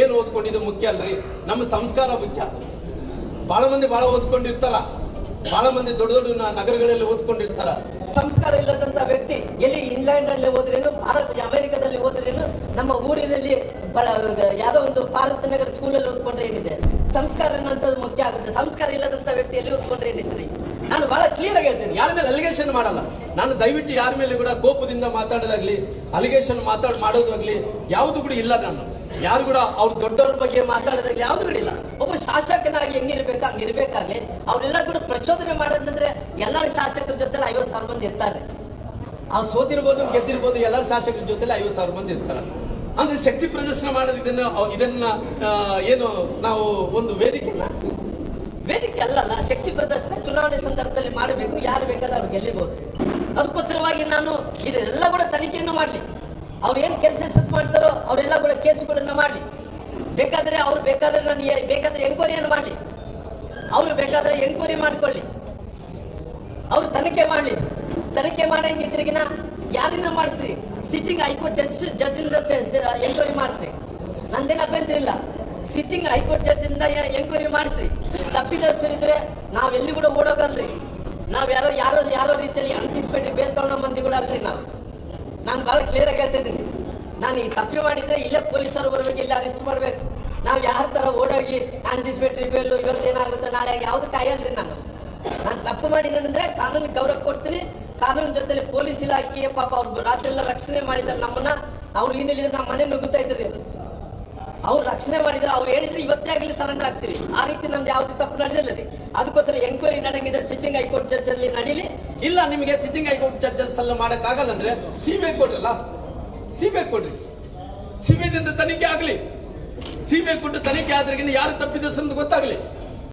ಏನು ಓದ್ಕೊಂಡಿದ್ದು ಮುಖ್ಯ ಅಲ್ರಿ? ನಮ್ಮ ಸಂಸ್ಕಾರ ಮುಖ್ಯ. ಬಹಳ ಮಂದಿ ಬಹಳ ಓದ್ಕೊಂಡಿರ್ತಾರ. ಬಹಳ ಮಂದಿ ದೊಡ್ಡ ದೊಡ್ಡ ನಗರಗಳಲ್ಲಿ ಓದ್ಕೊಂಡಿರ್ತಾರ. ಸಂಸ್ಕಾರ ಇಲ್ಲದಂತ ವ್ಯಕ್ತಿ ಎಲ್ಲಿ ಇಂಗ್ಲೆಂಡ್ ಅಲ್ಲಿ ಹೋದ್ರೇನು, ಭಾರತ ಅಮೆರಿಕದಲ್ಲಿ ಹೋದ್ರೇನು, ನಮ್ಮ ಊರಿನಲ್ಲಿ ಯಾವ್ದೋ ಒಂದು ಭಾರತ ನಗರ ಸ್ಕೂಲಲ್ಲಿ ಓದ್ಕೊಂಡ್ರೆ ಏನಿದೆ? ಸಂಸ್ಕಾರ ಅನ್ನೋದು ಮುಖ್ಯ ಆಗುತ್ತೆ. ಸಂಸ್ಕಾರ ಇಲ್ಲದಂತ ವ್ಯಕ್ತಿ ಎಲ್ಲಿ ಓದ್ಕೊಂಡ್ರೆ ಏನಿದೆ? ನಾನು ಬಹಳ ಕ್ಲಿಯರ್ ಆಗಿ ಹೇಳ್ತೇನೆ. ಯಾರ ಮೇಲೆ ಅಲಿಗೇಷನ್ ಮಾಡಲ್ಲ. ನಾನು ದಯವಿಟ್ಟು ಯಾರ ಮೇಲೆ ಕೂಡ ಕೋಪದಿಂದ ಮಾತಾಡೋದಾಗ್ಲಿ ಅಲಿಗೇಷನ್ ಮಾತಾಡ್ ಮಾಡೋದಾಗ್ಲಿ, ಯಾವುದು ಕೂಡ ಇಲ್ಲ ನಾನು. ಯಾರು ಕೂಡ ಅವ್ರು ದೊಡ್ಡವ್ರ ಬಗ್ಗೆ ಮಾತಾಡಿದಾಗ ಯಾವ್ದು ಇಲ್ಲ ಒಬ್ಬ ಶಾಸಕನಾಗಿ ಹೆಂಗಿರ್ಬೇಕು ಹಂಗಿರ್ಬೇಕಾಗ್ಲಿ ಅವರೆಲ್ಲ ಕೂಡ ಪ್ರಚೋದನೆ ಮಾಡೋದಂದ್ರೆ ಎಲ್ಲರ ಶಾಸಕರ ಜೊತೆ ಐವತ್ತು ಸಾವಿರ ಮಂದಿ ಇರ್ತಾರೆ. ಅವ್ರು ಸೋತಿರ್ಬೋದು, ಗೆದ್ದಿರ್ಬೋದು, ಎಲ್ಲರ ಶಾಸಕರ ಜೊತೆ ಐವತ್ ಸಾವಿರ ಮಂದಿ ಇರ್ತಾರ. ಅಂದ್ರೆ ಶಕ್ತಿ ಪ್ರದರ್ಶನ ಮಾಡೋದು ಇದನ್ನ ಇದನ್ನ ಏನು ನಾವು ಒಂದು ವೇದಿಕೆ ವೇದಿಕೆ ಅಲ್ಲಲ್ಲ, ಶಕ್ತಿ ಪ್ರದರ್ಶನ ಚುನಾವಣೆ ಸಂದರ್ಭದಲ್ಲಿ ಮಾಡಬೇಕು, ಯಾರು ಬೇಕಾದ್ರೆ ಅವ್ರು ಗೆಲ್ಲಿಬಹುದು ಅದಕ್ಕೋಸ್ಕರವಾಗಿ ನಾನು ಇದೆಲ್ಲ ಕೂಡ ತನಿಖೆಯನ್ನು ಮಾಡಲಿ. ಅವ್ರು ಏನ್ ಕೆಲಸ ಮಾಡ್ತಾರೆ ಕೇಸುಗಳನ್ನ ಮಾಡಲಿ. ಬೇಕಾದ್ರೆ ಅವ್ರು ಬೇಕಾದ್ರೆ ನಾನು ಬೇಕಾದ್ರೆ ಎಂಕ್ವೈರಿಯನ್ನು ಮಾಡಲಿ. ಅವರು ಬೇಕಾದ್ರೆ ಎಂಕ್ವೈರಿ ಮಾಡ್ಕೊಳ್ಳಿ. ಅವರು ತನಿಖೆ ಮಾಡಲಿ. ತನಿಖೆ ಮಾಡಂಗಿದ್ರಿಗಿನ ಯಾರಿಂದ ಮಾಡಿಸಿ? ಸಿಟ್ಟಿಂಗ್ ಹೈಕೋರ್ಟ್ ಜಡ್ಜ್ ಜಡ್ಜಿಂದ ಎಂಕ್ವೈರಿ ಮಾಡಿಸಿ. ನಂದೇನು ಅಭ್ಯಂತರ ಇಲ್ಲ. ಸಿಟ್ಟಿಂಗ್ ಹೈಕೋರ್ಟ್ ಜಡ್ಜಿಂದ ಎಂಕ್ವೈರಿ ಮಾಡಿಸಿ. ತಪ್ಪಿದರಿದ್ರೆ ನಾವೆಲ್ಲಿ ಕೂಡ ಓಡೋಗಲ್ರಿ. ನಾವು ಯಾರೋ ಯಾರೋ ಯಾರೋ ರೀತಿಯಲ್ಲಿ ಅಂಟಿಸ್ಬಿಟ್ಟು ಬೇಲ್ ತಗೊಂಡ ಮಂದಿ ಕೂಡ ಅಲ್ರಿ ನಾವು. ನಾನು ಬಹಳ ಕ್ಲಿಯರ್ ಆಗಿ ಹೇಳ್ತಾ ಇದ್ದೀನಿ ನಾನು ಈ ತಪ್ಪು ಮಾಡಿದ್ರೆ ಇಲ್ಲೇ ಪೊಲೀಸರು ಬರ್ಬೇಕು ಇಲ್ಲ ಅರೆಸ್ಟ್ ಮಾಡ್ಬೇಕು. ನಾವು ಯಾರ ತರ ಓಡೋಗಿ ಅಂಟಿಸ್ಬಿಟ್ರಿ ಬೇಲು ಇವತ್ತೇನಾಗುತ್ತೆ ನಾಳೆ ಯಾವ್ದು ಕಾಯಲ್ರಿ ನಾನು. ನಾನು ತಪ್ಪು ಮಾಡಿದ್ದೇನೆಂದ್ರೆ ಕಾನೂನು ಗೌರವ ಕೊಡ್ತೀನಿ. ಕಾನೂನು ಜೊತೆಲಿ ಪೊಲೀಸ್ ಇಲಾಖೆ ಪಾಪ ಅವ್ರು ರಾತ್ರಿ ಎಲ್ಲ ರಕ್ಷಣೆ ಮಾಡಿದ್ದಾರೆ ನಮ್ಮನ್ನ. ಅವ್ರು ಏನಿಲ್ಲ ನಮ್ಮ ಮನೆ ನುಗ್ಗುತ್ತಾ ಇದ್ರಿ ಅವ್ರು ರಕ್ಷಣೆ ಮಾಡಿದ್ರೆ ಅವ್ರು ಹೇಳಿದ್ರೆ ಇವತ್ತೇ ಆಗಲಿ ಸರೆಂಡರ್ ಆಗ್ತೀವಿ. ಆ ರೀತಿ ನಮ್ದು ಯಾವ್ದು ತಪ್ಪು ನಡೆದಿಲ್ಲ ರೀ ಅದಕ್ಕೋಸ್ಕರ ಎಂಕ್ವೈರಿ ನಡೆಯಿದೆ ಸಿಟ್ಟಿಂಗ್ ಹೈಕೋರ್ಟ್ ಜಡ್ಜ್ ಅಲ್ಲಿ ನಡೀಲಿ. ಇಲ್ಲ, ನಿಮಗೆ ಸಿಟ್ಟಿಂಗ್ ಹೈಕೋರ್ಟ್ ಜಡ್ಜಸ್ ಎಲ್ಲ ಮಾಡಕ್ ಆಗಲ್ಲ ಅಂದ್ರೆ ಸಿಬಿಐ ಕೊಡ್ರಲ್ಲ ಸಿಬಿಐ ಕೊಡ್ರಿ. ಸಿಬಿಐದಿಂದ ತನಿಖೆ ಆಗಲಿ. ಸಿಬಿಐ ಕೊಟ್ಟು ತನಿಖೆ ಆದ್ರಿಗಿನ ಯಾರು ತಪ್ಪಿದ ಗೊತ್ತಾಗಲಿ ಗೊತ್ತಾಗ್ಲಿ.